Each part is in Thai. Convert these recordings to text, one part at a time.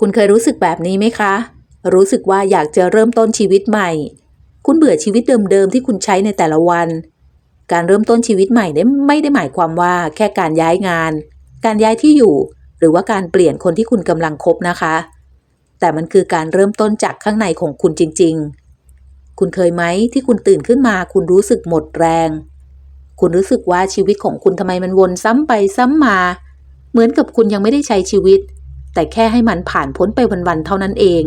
คุณเคยรู้สึกแบบนี้ไหมคะ รู้สึกว่าอยากจะเริ่มต้นชีวิตใหม่ คุณเบื่อชีวิตเดิมๆที่คุณใช้ในแต่ละวัน การเริ่มต้นชีวิตใหม่เนี่ยไม่ได้หมายความว่าแค่การย้ายงาน การย้ายที่อยู่ หรือว่าการเปลี่ยนคนที่คุณกำลังคบนะคะ แต่มันคือการเริ่มต้นจากข้างในของคุณจริง ๆ คุณเคยไหมที่คุณตื่นขึ้นมา คุณรู้สึกหมดแรง คุณรู้สึกว่าชีวิตของคุณทำไมมันวนซ้ำไปซ้ำมา เหมือนกับคุณยังไม่ได้ใช้ชีวิต แต่แค่ให้มันผ่านพ้นไปวันๆเท่านั้นเอง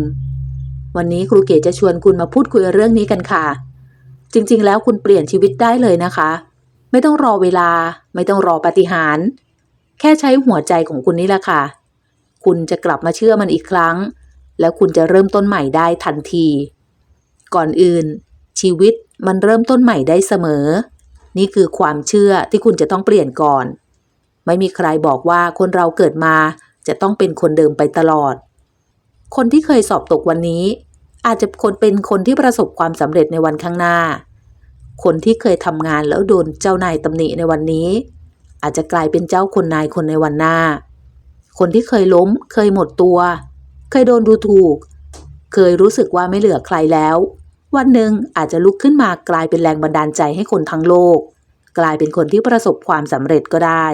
วันนี้ครูเก๋จะชวนคุณมาพูดคุยเรื่องนี้กันค่ะ จริงๆ แล้วคุณเปลี่ยนชีวิตได้เลยนะคะ ไม่ต้องรอเวลา ไม่ต้องรอปาฏิหารย์แค่ใช้หัวใจของคุณนี่แหละค่ะ คุณจะกลับมาเชื่อมันอีกครั้ง แล้วคุณจะเริ่มต้นใหม่ได้ทันที ก่อนอื่น ชีวิตมันเริ่มต้นใหม่ได้เสมอ นี่คือความเชื่อที่คุณจะต้องเปลี่ยนก่อน ไม่มีใครบอกว่าคนเราเกิดมา จะต้องเป็นคนเดิมไปตลอด คนที่เคยสอบตกวันนี้ อาจจะคนเป็นคนที่ประสบความสำเร็จในวันข้างหน้า คนที่เคยทำงานแล้วโดนเจ้านายตำหนิในวันนี้ อาจจะกลายเป็นเจ้าคนนายคนในวันหน้า คนที่เคยล้ม เคยหมดตัว เคยโดนดูถูก เคยรู้สึกว่าไม่เหลือใครแล้ว วันหนึ่งอาจจะลุกขึ้นมากลายเป็นแรงบันดาลใจให้คนทั้งโลก กลายเป็นคนที่ประสบความสำเร็จก็ได้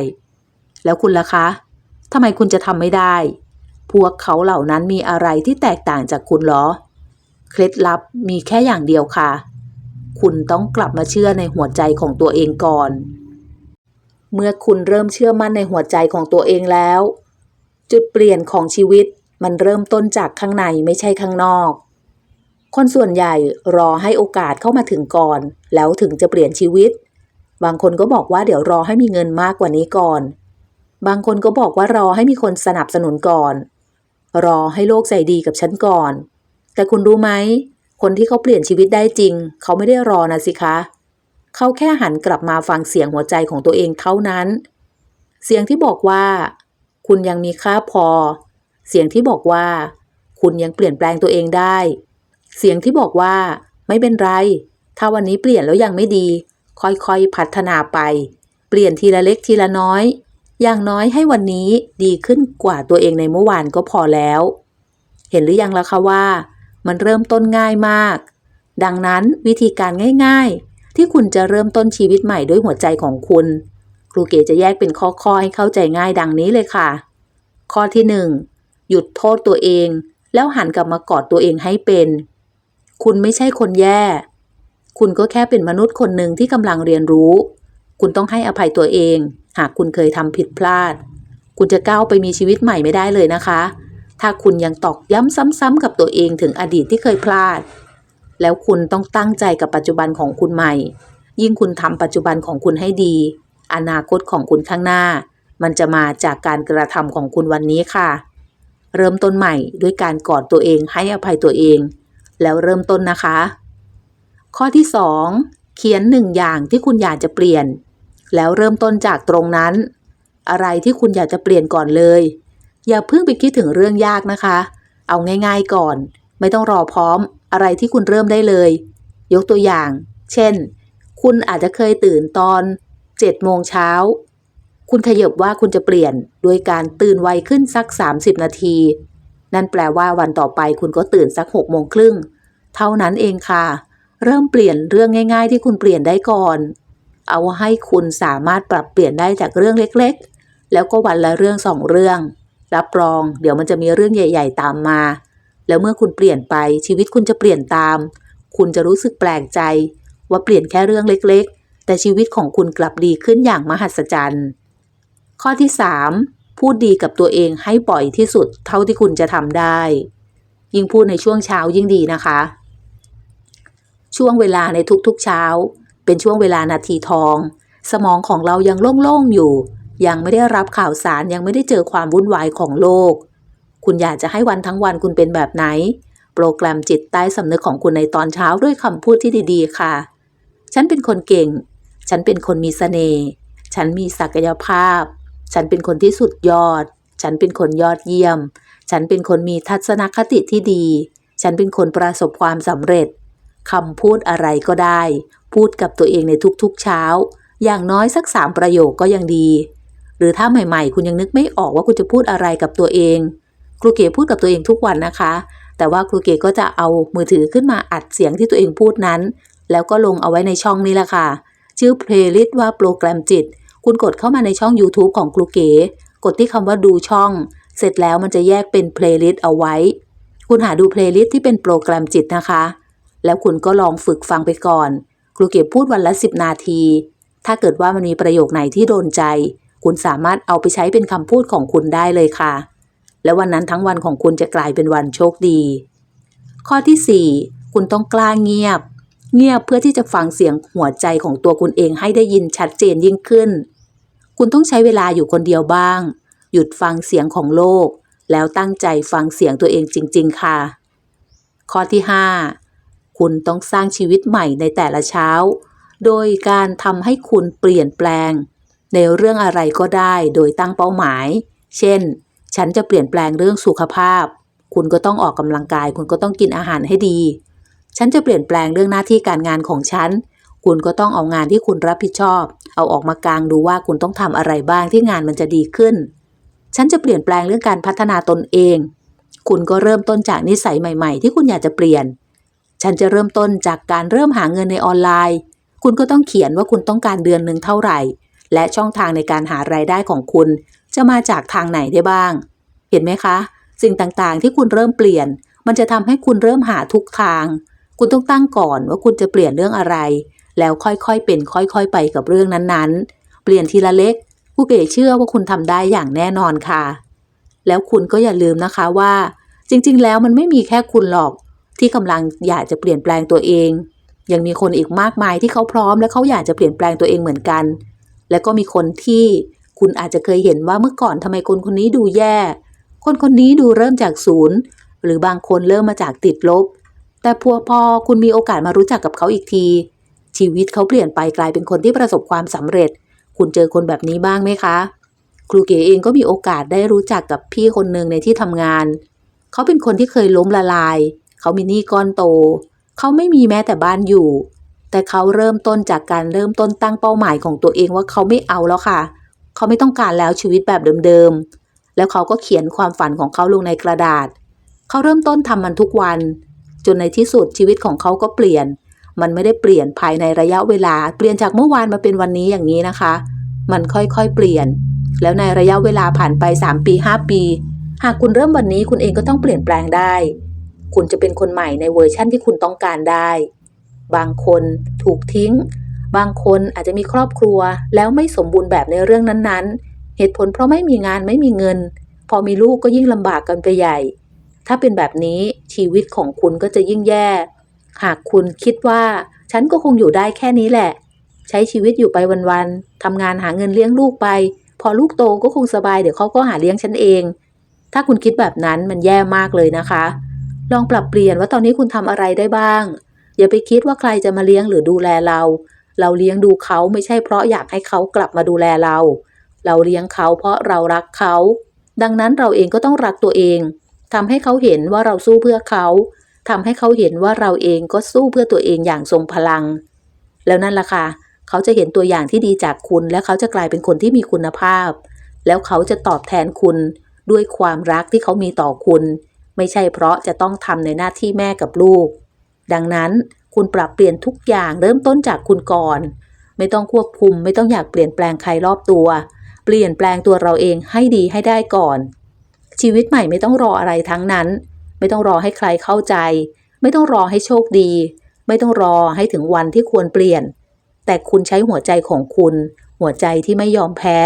แล้วคุณล่ะคะ ทำไมคุณจะทำไม่ได้ พวกเขาเหล่านั้นมีอะไรที่แตกต่างจากคุณหรอ เคล็ดลับมีแค่อย่างเดียวค่ะ คุณต้องกลับมาเชื่อในหัวใจของตัวเองก่อน เมื่อคุณเริ่มเชื่อมั่นในหัวใจของตัวเองแล้ว จุดเปลี่ยนของชีวิตมันเริ่มต้นจากข้างในไม่ใช่ข้างนอก คนส่วนใหญ่รอให้โอกาสเข้ามาถึงก่อน แล้วถึงจะเปลี่ยนชีวิต บางคนก็บอกว่าเดี๋ยวรอให้มีเงินมากกว่านี้ก่อน บางคนก็บอกว่ารอให้มีคนสนับสนุนก่อน รอให้โลกใจดีกับฉันก่อน แต่คุณรู้ไหม คนที่เขาเปลี่ยนชีวิตได้จริง เขาไม่ได้รอนะสิคะ เขาแค่หันกลับมาฟังเสียงหัวใจของตัวเองเท่านั้น เสียงที่บอกว่า คุณยังมีค่าพอ เสียงที่บอกว่า คุณยังเปลี่ยนแปลงตัวเองได้ เสียงที่บอกว่า ไม่เป็นไร ถ้าวันนี้เปลี่ยนแล้วยังไม่ดี ค่อยๆพัฒนาไป เปลี่ยนทีละเล็กทีละน้อย อย่างน้อยให้วันนี้ดีขึ้นกว่าตัวเองในเมื่อวานก็พอแล้ว เห็นหรือยังล่ะคะว่า มันเริ่มต้นง่ายมาก ดังนั้นวิธีการง่ายๆ ที่คุณจะเริ่มต้นชีวิตใหม่ด้วยหัวใจของคุณ ครูเก๋จะแยกเป็นข้อๆให้เข้าใจง่ายดังนี้เลยค่ะ ข้อที่หนึ่งหยุดโทษตัวเอง แล้วหันกลับมากอดตัวเองให้เป็น คุณไม่ใช่คนแย่ คุณก็แค่เป็นมนุษย์คนหนึ่งที่กำลังเรียนรู้ คุณต้องให้อภัยตัวเอง หากคุณเคยทำผิดพลาด คุณจะก้าวไปมีชีวิตใหม่ไม่ได้เลยนะคะ ถ้าคุณยังตอกย้ำซ้ำๆกับตัวเองถึงอดีตที่เคยพลาด แล้วคุณต้องตั้งใจกับปัจจุบันของคุณใหม่ ยิ่งคุณทำปัจจุบันของคุณให้ดี อนาคตของคุณข้างหน้า มันจะมาจากการกระทำของคุณวันนี้ค่ะ เริ่มต้นใหม่ด้วยการกอดตัวเองให้อภัยตัวเอง แล้วเริ่มต้นนะคะ ข้อที่ 2 เขียนหนึ่งอย่างที่คุณอยากจะเปลี่ยน แล้วเริ่มต้นจากตรงนั้น อะไรที่คุณอยากจะเปลี่ยนก่อนเลย อย่าเพิ่งไปคิดถึงเรื่องยากนะคะ เอาง่าย ๆก่อน ไม่ต้องรอพร้อม อะไรที่คุณเริ่มได้เลย ยกตัวอย่าง เช่น คุณอาจจะเคยตื่นตอน7โมงเช้า คุณขยบว่าคุณจะเปลี่ยนโดยการตื่นไวขึ้นสัก 30 นาที นั่นแปลว่าวันต่อไปคุณก็ตื่นสัก6โมงครึ่ง เท่านั้นเองค่ะ เริ่มเปลี่ยนเรื่องง่าย ๆ ที่คุณเปลี่ยนได้ก่อน เอาให้คุณสามารถปรับเปลี่ยนได้จากเรื่องเล็กๆ แล้วก็วันละเรื่องสองเรื่อง รับรอง เดี๋ยวมันจะมีเรื่องใหญ่ ๆ ตามมา แล้วเมื่อคุณเปลี่ยนไปชีวิตคุณจะเปลี่ยนตาม คุณจะรู้สึกแปลกใจ ว่าเปลี่ยนแค่เรื่องเล็กๆ แต่ชีวิตของคุณกลับดีขึ้นอย่างมหัศจรรย์ ข้อที่ 3 พูดดีกับตัวเองให้บ่อยที่สุดเท่าที่คุณจะทำได้ ยิ่งพูดในช่วงเช้ายิ่งดีนะคะ ช่วงเวลาในทุกๆเช้า เป็นช่วงเวลานาทีทอง สมองของเรายังโล่ง ๆ อยู่ ยังไม่ได้รับข่าวสารยังไม่ได้เจอความวุ่นวายของโลก คุณอยากจะให้วันทั้งวันคุณเป็นแบบไหน โปรแกรมจิตใต้สำนึกของคุณในตอนเช้าด้วยคำพูดที่ดี ๆ ค่ะ ฉันเป็นคนเก่ง ฉันเป็นคนมีเสน่ห์ ฉันมีศักยภาพ ฉันเป็นคนที่สุดยอด ฉันเป็นคนยอดเยี่ยม ฉันเป็นคนมีทัศนคติที่ดี ฉันเป็นคนประสบความสำเร็จคำพูดอะไรก็ได้ พูดกับตัวเองในทุกๆเช้า อย่างน้อยสักสามประโยคก็ยังดี หรือถ้าใหม่ๆ คุณยังนึกไม่ออกว่าคุณจะพูดอะไรกับตัวเอง ครูเก๋พูดกับตัวเองทุกวันนะคะ แต่ว่าครูเก๋ก็จะเอามือถือขึ้นมาอัดเสียงที่ตัวเองพูดนั้น แล้วก็ลงเอาไว้ในช่องนี้แหละค่ะ ชื่อเพลย์ลิสต์ว่าโปรแกรมจิต คุณกดเข้ามาในช่อง YouTube ของครูเก๋กดที่คำว่าดูช่อง เสร็จแล้วมันจะแยกเป็นเพลย์ลิสต์เอาไว้ คุณหาดูเพลย์ลิสต์ที่เป็นโปรแกรมจิตนะคะ แล้วคุณก็ลองฝึกฟังไปก่อน ครูเก๋พูดวันละ 10 นาที ถ้าเกิดว่ามันมีประโยคไหนที่โดนใจ คุณสามารถเอาไปใช้เป็นคำพูดของคุณได้เลยค่ะ และวันนั้นทั้งวันของคุณจะกลายเป็นวันโชคดี ข้อที่ 4 คุณต้องกล้าเงียบ เงียบเพื่อที่จะฟังเสียงหัวใจของตัวคุณเองให้ได้ยินชัดเจนยิ่งขึ้น คุณต้องใช้เวลาอยู่คนเดียวบ้าง หยุดฟังเสียงของโลก แล้วตั้งใจฟังเสียงตัวเองจริง ๆ ค่ะ ข้อที่ 5 คุณต้องสร้างชีวิตใหม่ในแต่ละเช้า โดยการทำให้คุณเปลี่ยนแปลง ในเรื่องอะไรก็ได้โดยตั้งเป้าหมาย เช่น ฉันจะเปลี่ยนแปลงเรื่องสุขภาพ คุณก็ต้องออกกำลังกาย คุณก็ต้องกินอาหารให้ดี ฉันจะเปลี่ยนแปลงเรื่องหน้าที่การงานของฉัน คุณก็ต้องเอางานที่คุณรับผิดชอบ เอาออกมากลางดูว่าคุณต้องทำอะไรบ้างที่งานมันจะดีขึ้น ฉันจะเปลี่ยนแปลงเรื่องการพัฒนาตนเอง คุณก็เริ่มต้นจากนิสัยใหม่ ๆ ที่คุณอยากจะเปลี่ยน ฉันจะเริ่มต้นจากการเริ่มหาเงินในออนไลน์ คุณก็ต้องเขียนว่าคุณต้องการเดือนหนึ่งเท่าไหร่ และช่องทางในการหารายได้ของคุณ จะมาจากทางไหนได้บ้าง เห็นไหมคะ สิ่งต่างๆที่คุณเริ่มเปลี่ยน มันจะทำให้คุณเริ่มหาทุกทาง คุณต้องตั้งก่อนว่าคุณจะเปลี่ยนเรื่องอะไร แล้วค่อยๆเป็นค่อยๆ ไปกับเรื่องนั้นๆ เปลี่ยนทีละเล็กผู้เก๋เชื่อว่าคุณทำได้อย่างแน่นอนค่ะ แล้วคุณก็อย่าลืมนะคะว่า จริง ๆ แล้วมันไม่มีแค่คุณหรอก ที่กำลังอยากจะเปลี่ยนแปลงตัวเอง ยังมีคนอีกมากมายที่เขาพร้อมและเขาอยากจะเปลี่ยนแปลงตัวเองเหมือนกัน และก็มีคนที่คุณอาจจะเคยเห็นว่าเมื่อก่อนทำไมคนคนนี้ดูแย่ คนคนนี้ดูเริ่มจากศูนย์ หรือบางคนเริ่มมาจากติดลบ แต่พอพอคุณมีโอกาสมารู้จักกับเขาอีกที ชีวิตเขาเปลี่ยนไปกลายเป็นคนที่ประสบความสำเร็จ คุณเจอคนแบบนี้บ้างไหมคะ ครูเก๋เองก็มีโอกาสได้รู้จักกับพี่คนหนึ่งในที่ทำงาน เขาเป็นคนที่เคยล้มละลาย เขามีหนี้ก้อนโต เขาไม่มีแม้แต่บ้านอยู่ แต่เขาเริ่มต้นจากการเริ่มต้นตั้งเป้าหมายของตัวเองว่าเขาไม่เอาแล้วค่ะ เขาไม่ต้องการแล้วชีวิตแบบเดิมๆ แล้วเขาก็เขียนความฝันของเขาลงในกระดาษ เขาเริ่มต้นทำมันทุกวัน จนในที่สุดชีวิตของเขาก็เปลี่ยน มันไม่ได้เปลี่ยนภายในระยะเวลา เปลี่ยนจากเมื่อวานมาเป็นวันนี้อย่างนี้นะคะ มันค่อยๆเปลี่ยน แล้วในระยะเวลาผ่านไป 3 ปี 5 ปี หากคุณเริ่มวันนี้คุณเองก็ต้องเปลี่ยนแปลงได้ คุณจะเป็นคนใหม่ในเวอร์ชั่นที่คุณต้องการได้ บางคนถูกทิ้ง บางคนอาจจะมีครอบครัว แล้วไม่สมบูรณ์แบบในเรื่องนั้นๆ เหตุผลเพราะไม่มีงานไม่มีเงิน พอมีลูกก็ยิ่งลำบากกันไปใหญ่ ถ้าเป็นแบบนี้ชีวิตของคุณก็จะยิ่งแย่ หากคุณคิดว่า ฉันก็คงอยู่ได้แค่นี้แหละ ใช้ชีวิตอยู่ไปวันๆทำงานหาเงินเลี้ยงลูกไป พอลูกโตก็คงสบายเดี๋ยวเขาก็หาเลี้ยงฉันเองถ้าคุณคิดแบบนั้นมันแย่มากเลยนะคะ ลองปรับเปลี่ยนว่าตอนนี้คุณทำอะไรได้บ้าง อย่าไปคิดว่าใครจะมาเลี้ยงหรือดูแลเรา เราเลี้ยงดูเขาไม่ใช่เพราะอยากให้เขากลับมาดูแลเรา เราเลี้ยงเขาเพราะเรารักเขา ดังนั้นเราเองก็ต้องรักตัวเองทำให้เขาเห็นว่าเราสู้เพื่อเขาทำให้เขาเห็นว่าเราเองก็สู้เพื่อตัวเองอย่างทรงพลัง แล้วนั่นล่ะค่ะ เขาจะเห็นตัวอย่างที่ดีจากคุณ และเขาจะกลายเป็นคนที่มีคุณภาพ แล้วเขาจะตอบแทนคุณด้วยความรักที่เขามีต่อคุณ ไม่ใช่เพราะจะต้องทำในหน้าที่แม่กับลูก ดังนั้นคุณปรับเปลี่ยนทุกอย่างเริ่มต้นจากคุณก่อน ไม่ต้องควบคุมไม่ต้องอยากเปลี่ยนแปลงใครรอบตัว เปลี่ยนแปลงตัวเราเองให้ดีให้ได้ก่อน ชีวิตใหม่ไม่ต้องรออะไรทั้งนั้น ไม่ต้องรอให้ใครเข้าใจ ไม่ต้องรอให้โชคดี ไม่ต้องรอให้ถึงวันที่ควรเปลี่ยน แต่คุณใช้หัวใจของคุณ หัวใจที่ไม่ยอมแพ้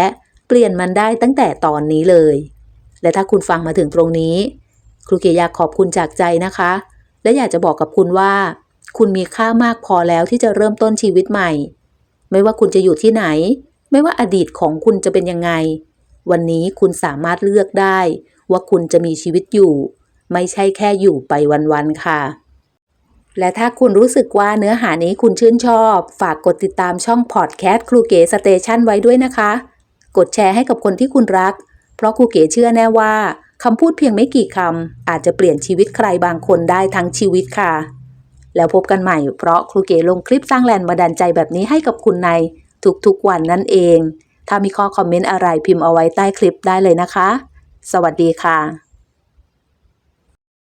เปลี่ยนมันได้ตั้งแต่ตอนนี้เลย และถ้าคุณฟังมาถึงตรงนี้ ครูเกียร์อยากขอบคุณจากใจนะคะ และอยากจะบอกกับคุณว่า คุณมีค่ามากพอแล้วที่จะเริ่มต้นชีวิตใหม่ ไม่ว่าคุณจะอยู่ที่ไหน ไม่ว่าอดีตของคุณจะเป็นยังไง วันนี้คุณสามารถเลือกได้ ว่าคุณจะมีชีวิตอยู่ ไม่ใช่แค่อยู่ไปวันๆค่ะและถ้าคุณรู้สึกว่าเนื้อหานี้คุณชื่นชอบ ฝากกดติดตามช่องพอดแคสต์ครูเก๋สเตชันไว้ด้วยนะคะ กดแชร์ให้กับคนที่คุณรัก เพราะครูเก๋เชื่อแน่ว่า คำพูดเพียงไม่กี่คำอาจจะเปลี่ยนชีวิตใครบางคนได้ทั้งชีวิตค่ะ แล้วพบกันใหม่เพราะครูเก๋ลงคลิปสร้างแรงบันดาลใจแบบนี้ให้กับคุณในทุกๆวันนั่นเอง ถ้ามีข้อคอมเมนต์อะไรพิมพ์เอาไว้ใต้คลิปได้เลยนะคะ สวัสดีค่ะ